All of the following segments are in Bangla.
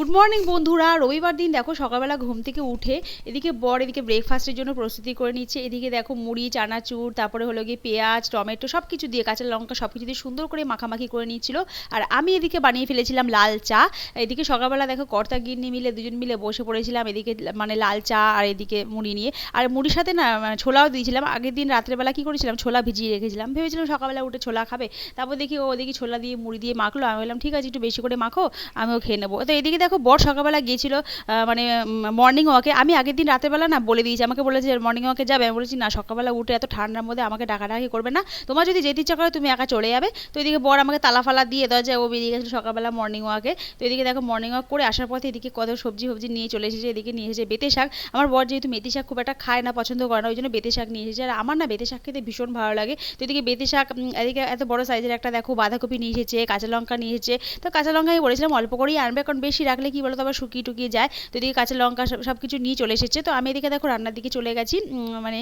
গুড মর্নিং বন্ধুরা। রবিবার দিন, দেখো, সকালবেলা ঘুম থেকে উঠে এদিকে বর এদিকে ব্রেকফাস্টের জন্য প্রস্তুতি করে নিচ্ছে। এদিকে দেখো, মুড়ি, চানাচুর, তারপরে হলো গিয়ে পেঁয়াজ, টমেটো সব কিছু দিয়ে কাঁচা লঙ্কা সব কিছু দিয়ে সুন্দর করে মাখামাখি করে নিচ্ছিল। আর আমি এদিকে বানিয়ে ফেলেছিলাম লাল চা। এদিকে সকালবেলা দেখো কর্তা গিন্নি মিলে দুজন মিলে বসে পড়েছিলাম এদিকে মানে লাল চা আর এদিকে মুড়ি নিয়ে। আর মুড়ির সাথে না মানে ছোলাও দিয়েছিলাম। আগের দিন রাত্রেবেলা কী করেছিলাম, ছোলা ভিজিয়ে রেখেছিলাম। ভেবেছিলাম সকালবেলা উঠে ছোলা খাবে। তারপর দেখি ও ওদিকে ছোলা দিয়ে মুড়ি দিয়ে মাখলো। আমি বললাম, ঠিক আছে, একটু বেশি করে মাখো, আমিও খেয়ে নেব। তো এদিকে দেখো বর সকালবেলা গিয়েছিল মানে মর্নিং ওয়াকে আমি আগের দিন রাতেরবেলা না বলে দিয়েছি, আমাকে বলেছে মর্নিং ওয়াকে যাবে? আমি বলেছি, না, সকালবেলা উঠে এত ঠান্ডার মধ্যে আমাকে ডাকাডাকি করবে না। তোমার যদি যেতে ইচ্ছা করে, তুমি একা চলে যাবে। তো এদিকে বর আমাকে তালা ফালা দিয়ে দরজায় ও বেরিয়ে গেছিল সকালবেলা মর্নিং ওয়াকে তো এদিকে দেখো মর্নিং ওয়াক করে আসার পথে এদিকে কত সবজি ফবজি নিয়ে চলে এসেছে, এদিকে নিয়ে এসেছে বেতে শাক। আমার বর যেহেতু মেথি শাক খুব একটা খায় না, পছন্দ করে না, ওই জন্য বেতে শাক নিয়ে এসেছে। আর আমার না বেতে শাক খেতে ভীষণ ভালো লাগে। তো এদিকে বেতে শাক এদিকে এত বড় সাইজের একটা, দেখো, বাঁধাকপি নিয়ে এসেছে, কাঁচা লঙ্কা নিয়ে এসেছে। তো কাঁচা লঙ্কা আমি বলেছিলাম, অল্প করেই আনবে, কারণ বেশি রাখলে কি বলো তো আবার শুকিয়ে টুকিয়ে যায়। তো এদিকে কাঁচা লঙ্কা সব কিছু নিয়ে চলে এসেছে। তো আমি এদিকে দেখো রান্নার দিকে চলে গেছি। মানে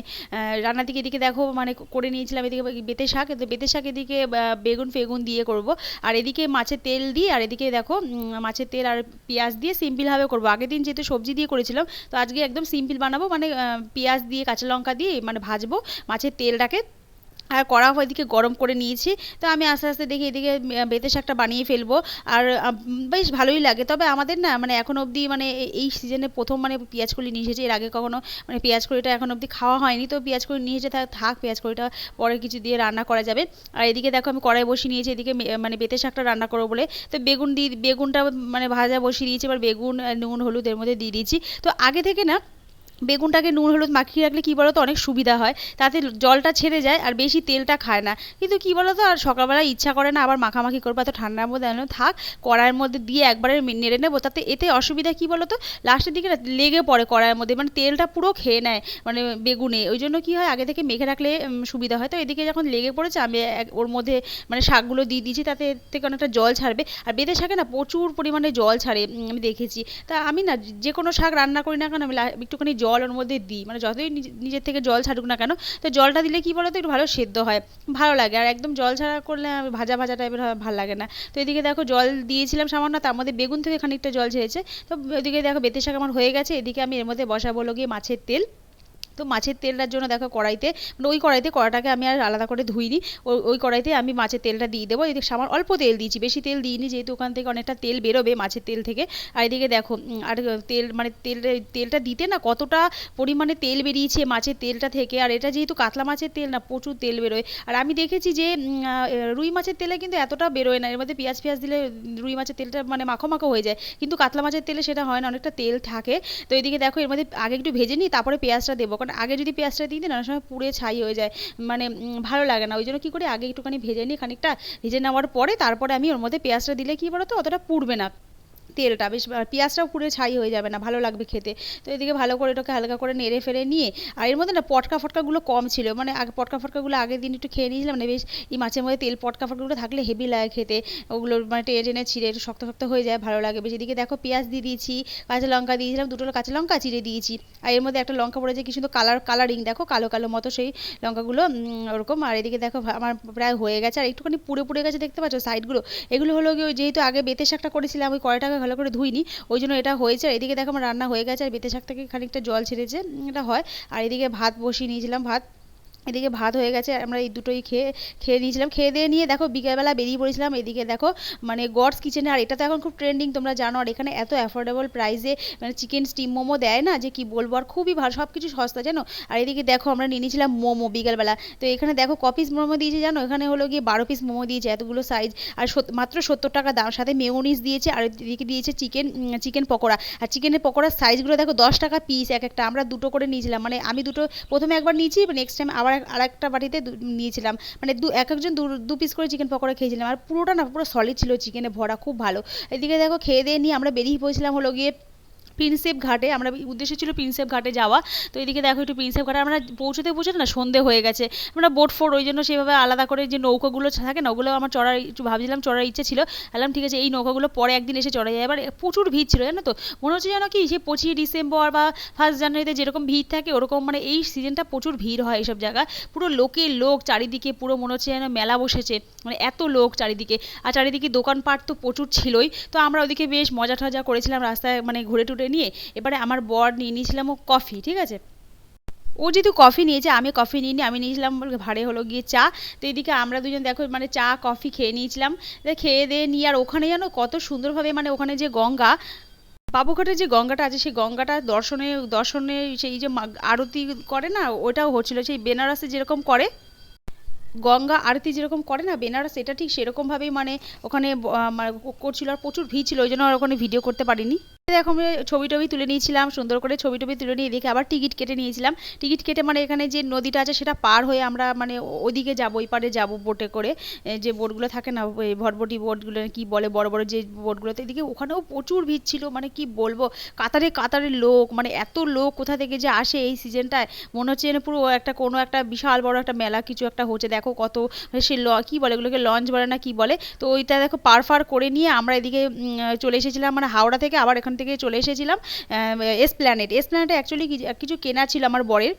রান্নার দিকে এদিকে দেখো মানে করে নিয়েছিলাম এদিকে বেতে শাক। তো বেতে শাক এদিকে বেগুন, ফেগুন দিয়ে করব। আর এদিকে মাছের তেল দিয়ে, আর এদিকে দেখো মাছের তেল আর পেঁয়াজ দিয়ে সিম্পলভাবে করব। আগের দিন যেহেতু সবজি দিয়ে করেছিলাম, তো আজকে একদম সিম্পল বানাবো। মানে পেঁয়াজ দিয়ে, কাঁচা লঙ্কা দিয়ে মানে ভাজবো মাছের তেলটাকে। আর কড়া এদিকে গরম করে নিয়েছি। তো আমি আস্তে আস্তে দেখি এদিকে বেতে শাকটা বানিয়ে ফেলব। আর বেশ ভালোই লাগে। তবে আমাদের না মানে এখন অবধি মানে এই সিজনে প্রথম মানে পেঁয়াজ কলি নিয়ে এসেছে। এর আগে কখনো মানে পেঁয়াজ কলিটা এখন অবধি খাওয়া হয়নি। তো পেঁয়াজ কলি নিয়ে এসে থাক পেঁয়াজ কলিটা পরে কিছু দিয়ে রান্না করা যাবে। আর এদিকে দেখো আমি কড়াই বসিয়ে নিয়েছি। এদিকে মানে বেতে শাকটা রান্না করব বলে। তো বেগুন দিয়ে বেগুনটা মানে ভাজা বসিয়ে দিয়েছি। এবার বেগুন নুন হলুদের মধ্যে দিয়ে দিয়েছি। তো আগে থেকে না বেগুনটাকে নুন, হলুদ মাখিয়ে রাখলে কী বলো তো অনেক সুবিধা হয়। তাতে জলটা ছেড়ে যায় আর বেশি তেলটা খায় না। কিন্তু কী বলো তো আর সকালবেলা ইচ্ছা করে না, আবার মাখামাখি করব, এত ঠান্ডার মধ্যে আনো থাক, কড়াইয়ের মধ্যে দিয়ে একবারে নেড়ে নেব। তাতে এতে অসুবিধা কী বলো তো লাস্টের দিকে লেগে পড়ে কড়াইয়ের মধ্যে মানে তেলটা পুরো খেয়ে নেয় মানে বেগুনে। ওই জন্য কী হয়, আগে থেকে মেখে রাখলে সুবিধা হয়। তো এদিকে যখন লেগে পড়েছে, আমি ওর মধ্যে মানে শাকগুলো দিয়ে দিয়েছি, তাতে থেকে অনেকটা জল ছাড়বে। আর বেঁধে শাকে না প্রচুর পরিমাণে জল ছাড়ে আমি দেখেছি। তা আমি না, যে কোনো শাক রান্না করি না কেন, আমি একটুখানি জল জল ওর মধ্যে দিই। মানে যতই নিজের থেকে জল ছাড়ুক না কেন, তো জলটা দিলে কি বলো তো একটু ভালো সেদ্ধ হয়, ভালো লাগে। আর একদম জল ছাড়া করলে ভাজা ভাজা টাইপের ভালো লাগে না। তো এদিকে দেখো জল দিয়েছিলাম সামান্য, তার মধ্যে বেগুন থেকে খানিকটা জল ছেড়েছে। তো এদিকে দেখো বেতে শাক আমার হয়ে গেছে, এদিকে আমি এর মধ্যে বসাবো গিয়ে মাছের তেল। তো মাছের তেলটার জন্য দেখো কড়াইতে মানে ওই কড়াইতে কড়াটাকে আমি আর আলাদা করে ধুইনি ওই ওই কড়াইতে আমি মাছের তেলটা দিয়ে দেবো। এদিকে সামান্য অল্প তেল দিয়েছি, বেশি তেল দিইনি, যেহেতু ওখান থেকে অনেকটা তেল বেরোবে মাছের তেল থেকে। আর এদিকে দেখো আর তেল মানে তেল, তেলটা দিতে না কতটা পরিমাণে তেল বেরিয়েছে মাছের তেলটা থেকে। আর এটা যেহেতু কাতলা মাছের তেল না, প্রচুর তেল বেরোয়। আর আমি দেখেছি যে রুই মাছের তেলে কিন্তু এতটা বেরোয় না, এর মধ্যে পেঁয়াজ পেঁয়াজ দিলে রুই মাছের তেলটা মানে মাখো মাখো হয়ে যায়। কিন্তু কাতলা মাছের তেলে সেটা হয় না, অনেকটা তেল থাকে। তো এদিকে দেখো, এর মধ্যে আগে একটু ভেজে নিই, তারপরে পেঁয়াজটা দেবো। আগে যদি পেঁয়াজটা দিয়ে দিই নানা সময় পুড়ে ছাই হয়ে যায় মানে ভালো লাগে না। ওই জন্য কী করি, আগে একটুখানি ভেজে নিই, খানিকটা ভেজে নেওয়ার পরে তারপরে আমি ওর মধ্যে পেঁয়াজটা দিলে কী বলো তো অতটা পুড়বে না। তেলটা, বেশ পেঁয়াজটাও পুড়ে ছাই হয়ে যাবে না, ভালো লাগবে খেতে। তো এদিকে ভালো করে এটাকে হালকা করে নেড়ে ফেড়ে নিয়ে, আর এর মধ্যে না পটকা ফটকাগুলো কম ছিল মানে আগে পটকা ফটকাগুলো আগের দিন একটু খেয়ে নিয়েছিলাম না, বেশ, এই মাছের মধ্যে তেল পটকা ফটকাগুলো থাকলে হেভি লাগে খেতে। ওগুলো মানে টেনে টেনে ছিঁড়ে একটু শক্ত শক্ত হয়ে যায়, ভালো লাগে। বেশ, এদিকে দেখো পেঁয়াজ দিয়ে দিয়েছি, কাঁচা লঙ্কা দিয়েছিলাম, দুটো কাঁচা লঙ্কা চিড়ে দিয়েছি। আর এর মধ্যে একটা লঙ্কা পড়েছে, কি সুন্দর কালার কালারিং দেখো কালো কালো মতো সেই লঙ্কাগুলো ওরকম। আর এদিকে দেখো আমার প্রায় হয়ে গেছে, আর একটুখানি পুড়ে পুড়ে গেছে, দেখতে পাচ্ছ সাইডগুলো এগুলো হলো যেহেতু আগে বেতে শাকটা করেছিলাম, ওই কড়াইটাকে ভালো করে ধুইনি। ওই জন্য এটা হয়েছে। আর এদিকে দেখো আমার রান্না হয়ে গেছে। আর বেতে শাক থেকে খানিকটা জল ছেড়েছে। এটা হয়। আর এদিকে ভাত বসিয়ে নিয়েছিলাম। ভাত এদিকে ভাত হয়ে গেছে আমরা এই দুটোই খেয়ে খেয়ে নিয়েছিলাম। খেয়ে দিয়ে নিয়ে দেখো বিকেলবেলা বেরিয়ে পড়েছিলাম। এদিকে দেখো মানে গডস কিচেনে আর এটা তো এখন খুব ট্রেন্ডিং তোমরা জানো। আর এখানে এত অ্যাফোর্ডেবল প্রাইসে মানে চিকেন স্টিম মোমো দেয় না যে কি বলব? আর খুবই ভালো সব কিছু সস্তা, জানো? আর এদিকে দেখো আমরা নিয়ে নিয়েছিলাম মোমো বিকেলবেলা। তো এখানে দেখো ক পিস মোমো দিয়েছে জানো? এখানে হলো গিয়ে বারো পিস মোমো দিয়েছে, এতগুলো সাইজ আর মাত্র সত্তর টাকা দাম। সাথে মেয়োনিস দিয়েছে, আর এদিকে দিয়েছে চিকেন চিকেন পকোড়া। আর চিকেনের পকোড়ার সাইজগুলো দেখো দশ টাকা পিস এক একটা। আমরা দুটো করে নিয়েছিলাম। মানে আমি দুটো, প্রথমে একবার নিয়েছি নেক্সট টাইম আবার আর একটা বাড়িতে নিয়েছিলাম। মানে দু এক একজন দু পিস করে চিকেন পকোড়া খেয়েছিলাম। আর পুরোটা না, পুরো সলিড ছিল চিকেনে ভরা, খুব ভালো। এদিকে দেখো, খেয়ে দিয়ে নিয়ে আমরা বেরিয়ে পড়েছিলাম হলো গিয়ে প্রিন্সেপ ঘাটে, আমরা উদ্দেশ্য ছিল প্রিন্সেপ ঘাটে যাওয়া। তো এদিকে দেখো একটু প্রিন্সেপ ঘাটে, আমরা পৌঁছতে পৌঁছতে না, সন্ধে হয়ে গেছে। আমরা বোট ফোর, ওই জন্য সেভাবে আলাদা করে যে নৌকাগুলো থাকে না, ওগুলো আমার চড়ার একটু ভাবছিলাম চড়ার ইচ্ছে ছিল। বললাম, ঠিক আছে, এই নৌকাগুলো পরে একদিন এসে চড়া যায়। এবার প্রচুর ভিড় ছিল, জানো তো? মনে হচ্ছে যেন কি যে পঁচিশে ডিসেম্বর বা ফার্স্ট জানুয়ারিতে যেরকম ভিড় থাকে, ওরকম মানে এই সিজনটা প্রচুর ভিড় হয় এইসব জায়গা। পুরো লোকে লোক চারিদিকে, পুরো মনে হচ্ছে যেন মেলা বসেছে। মানে এত লোক চারিদিকে। আর চারিদিকে দোকানপাট তো প্রচুর ছিলই। তো আমরা ওদিকে বেশ মজা টজা করেছিলাম, রাস্তায় মানে ঘুরে টুরে নিয়ে এবারে আমার বর নিয়ে নিয়েছিলাম ও কফি, ঠিক আছে? ও যেহেতু কফি নিয়েছে, আমি কফি নিইনি, আমি নিয়েছিলাম ভাড়ে হলো গিয়ে চা। তো এদিকে আমরা দুজন দেখো মানে চা, কফি খেয়ে নিয়েছিলাম। খেয়ে দিয়ে নিয়ে আর ওখানে যেন কত সুন্দরভাবে মানে ওখানে যে গঙ্গা, বাবুঘাটের যে গঙ্গাটা আছে, সেই গঙ্গাটা দর্শনে দর্শনে সেই যে আরতি করে না ওটাও হচ্ছিল। সেই বেনারসে যেরকম করে, গঙ্গা আরতি যেরকম করে না, বেনারস এটা ঠিক সেরকমভাবেই মানে ওখানে করছিল আর প্রচুর ভিড় ছিল, ওই জন্য আর ওখানে ভিডিও করতে পারিনি। দেখো, আমি ছবি টবি তুলে নিয়েছিলাম, সুন্দর করে ছবি টবি তুলে নিয়ে দেখে আবার টিকিট কেটে নিয়েছিলাম। টিকিট কেটে মানে এখানে যে নদীটা আছে সেটা পার হয়ে আমরা মানে ওদিকে যাব, ওই পারে যাব বোটে করে। যে বোটগুলো থাকে না ভটভটি বোটগুলো কি বলে বড় বড় যে বোটগুলোতে এদিকে ওখানেও প্রচুর ভিড় ছিল। মানে কি বলব, কাতারে কাতারে লোক মানে এত লোক কোথা থেকে যে আসে এই সিজনটায়, মনে হচ্ছে যেন পুরো একটা কোনো একটা বিশাল বড় একটা মেলা কিছু একটা হচ্ছে। দেখো কত মানে সে ল, কী বলে এগুলোকে, লঞ্চ বলে না কি বলে? তো ওইটা দেখো পার ফার করে নিয়ে আমরা এদিকে চলে এসেছিলাম মানে হাওড়া থেকে, আবার এখান থেকে চলে এসেছিলাম এসপ্ল্যানেট এসপ্ল্যানেটে অ্যাকচুয়ালি কিছু কেনা ছিল আমার বরের।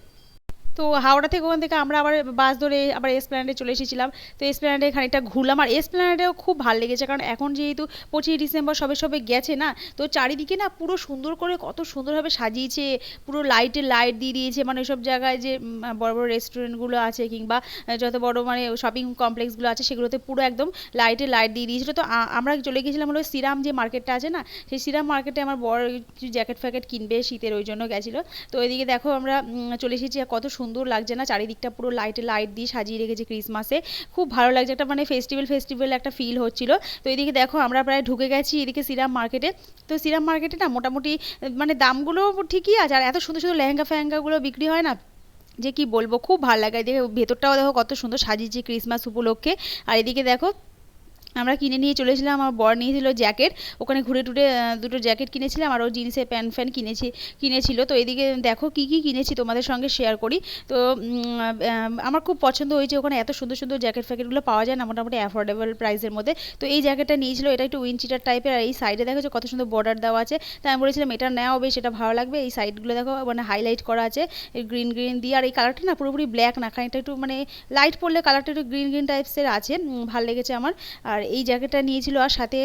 তো হাওড়া থেকে ওখান থেকে আমরা আবার বাস ধরে আবার এসপ্ল্যানেডে চলে এসেছিলাম। তো এসপ্ল্যানেডে খানিকটা ঘুরলাম। আর এসপ্ল্যানেডেও খুব ভালো লেগেছে, কারণ এখন যেহেতু পঁচিশে ডিসেম্বর সবে সবে গেছে না, তো চারিদিকে না পুরো সুন্দর করে কত সুন্দরভাবে সাজিয়েছে, পুরো লাইটে লাইট দিয়ে দিয়েছে। মানে ওইসব জায়গায় যে বড় বড় রেস্টুরেন্টগুলো আছে কিংবা যত বড় মানে শপিং কমপ্লেক্সগুলো আছে, সেগুলোতে পুরো একদম লাইটে লাইট দিয়ে দিয়েছিল। তো আমরা চলে গেছিলাম হলো সিরাম যে মার্কেটটা আছে না, সেই সিরাম মার্কেটে আমার বড় কিছু জ্যাকেট ফ্যাকেট কিনবে শীতের ওই জন্য গেছিল। তো এদিকে দেখো আমরা চলে এসেছি। কত সুন্দর লাগছে না, চারিদিকটা পুরো লাইটে লাইট দিয়ে সাজিয়ে রেখেছে ক্রিসমাসে খুব ভালো লাগছে, একটা মানে ফেস্টিভ্যাল ফেস্টিভ্যাল একটা ফিল হচ্ছিল। তো এদিকে দেখো, আমরা প্রায় ঢুকে গেছি এদিকে সিরাম মার্কেটে তো সিরাম মার্কেটে না মোটামুটি মানে দামগুলো ঠিকই আছে, আর এত সুন্দর সুন্দর লেহেঙ্গা ফেহেঙ্গাগুলো বিক্রি হয় না? যে কি বলব, খুব ভালো লাগে। এদিকে ভেতরটাও দেখো কত সুন্দর সাজিয়েছে ক্রিসমাস উপলক্ষে। আর এদিকে দেখো আমরা কিনে নিয়ে চলেছিলাম আমার বর নিয়েছিল জ্যাকেট, ওখানে ঘুরে টুরে দুটো জ্যাকেট কিনেছিলাম আর ও জিন্সের প্যান্ট ফ্যান্ট কিনেছি, কিনেছিল। তো এদিকে দেখো কি কি কিনেছি তোমাদের সঙ্গে শেয়ার করি। তো আমার খুব পছন্দ হয়েছে ওখানে এত সুন্দর সুন্দর জ্যাকেট ফ্যাকেটগুলো পাওয়া যায় না মোটামুটি অ্যাফোর্ডেবল প্রাইসের মধ্যে। তো এই জ্যাকেটটা নিয়েছিল, এটা একটু উইনচিটার টাইপের আর এই সাইডে দেখো যে কত সুন্দর বর্ডার দেওয়া আছে। তাই আমি বলেছিলাম, এটা নেওয়া হবে, সেটা ভালো লাগবে। এই সাইডগুলো দেখো মানে হাইলাইট করা আছে গ্রিন গ্রিন দিয়ে। আর এই কালারটা না পুরোপুরি ব্ল্যাক না, খানিকটা একটু মানে লাইট পড়লে কালারটা একটু গ্রিন গ্রিন টাইপসের আছে ভালো লেগেছে আমার। আর এই জ্যাকেটটা নিয়েছিল আর সাথে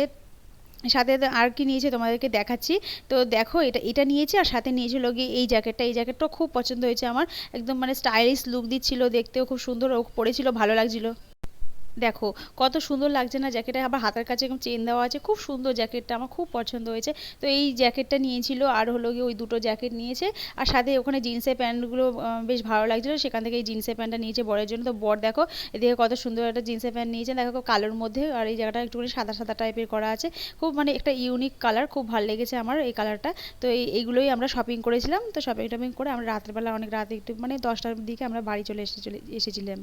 সাথে আর কি নিয়েছে তোমাদেরকে দেখাচ্ছি। তো দেখো এটা এটা নিয়েছে আর সাথে নিয়েছিল গিয়ে এই জ্যাকেটটা এই জ্যাকেটটাও খুব পছন্দ হয়েছে আমার। একদম মানে স্টাইলিশ লুক দিচ্ছিল দেখতেও খুব সুন্দর, ও পরেছিল ভালো লাগছিল। দেখো, কত সুন্দর লাগছে না জ্যাকেটে আবার হাতের কাছে এরকম চেন দেওয়া আছে। খুব সুন্দর জ্যাকেটটা, আমার খুব পছন্দ হয়েছে। তো এই জ্যাকেটটা নিয়েছিল, আর হলো গিয়ে ওই দুটো জ্যাকেট নিয়েছে। আর সাথে ওখানে জিন্সের প্যান্টগুলো বেশ ভালো লাগছিল। সেখান থেকে এই জিন্সের প্যান্টটা নিয়েছে বরের জন্য। তো বর দেখো, এদিকে কত সুন্দর একটা জিন্সের প্যান্ট নিয়েছে। দেখো কালোর মধ্যে, আর এই জায়গাটা একটুখানি সাদা সাদা টাইপের করা আছে। খুব মানে একটা ইউনিক কালার খুব ভালো লেগেছে আমার এই কালারটা তো এই, এইগুলোই আমরা শপিং করেছিলাম। তো শপিং টপিং করে আমরা রাতের বেলা অনেক রাতে একটু মানে দশটার দিকে আমরা বাড়ি চলে এসে চলে এসেছিলাম।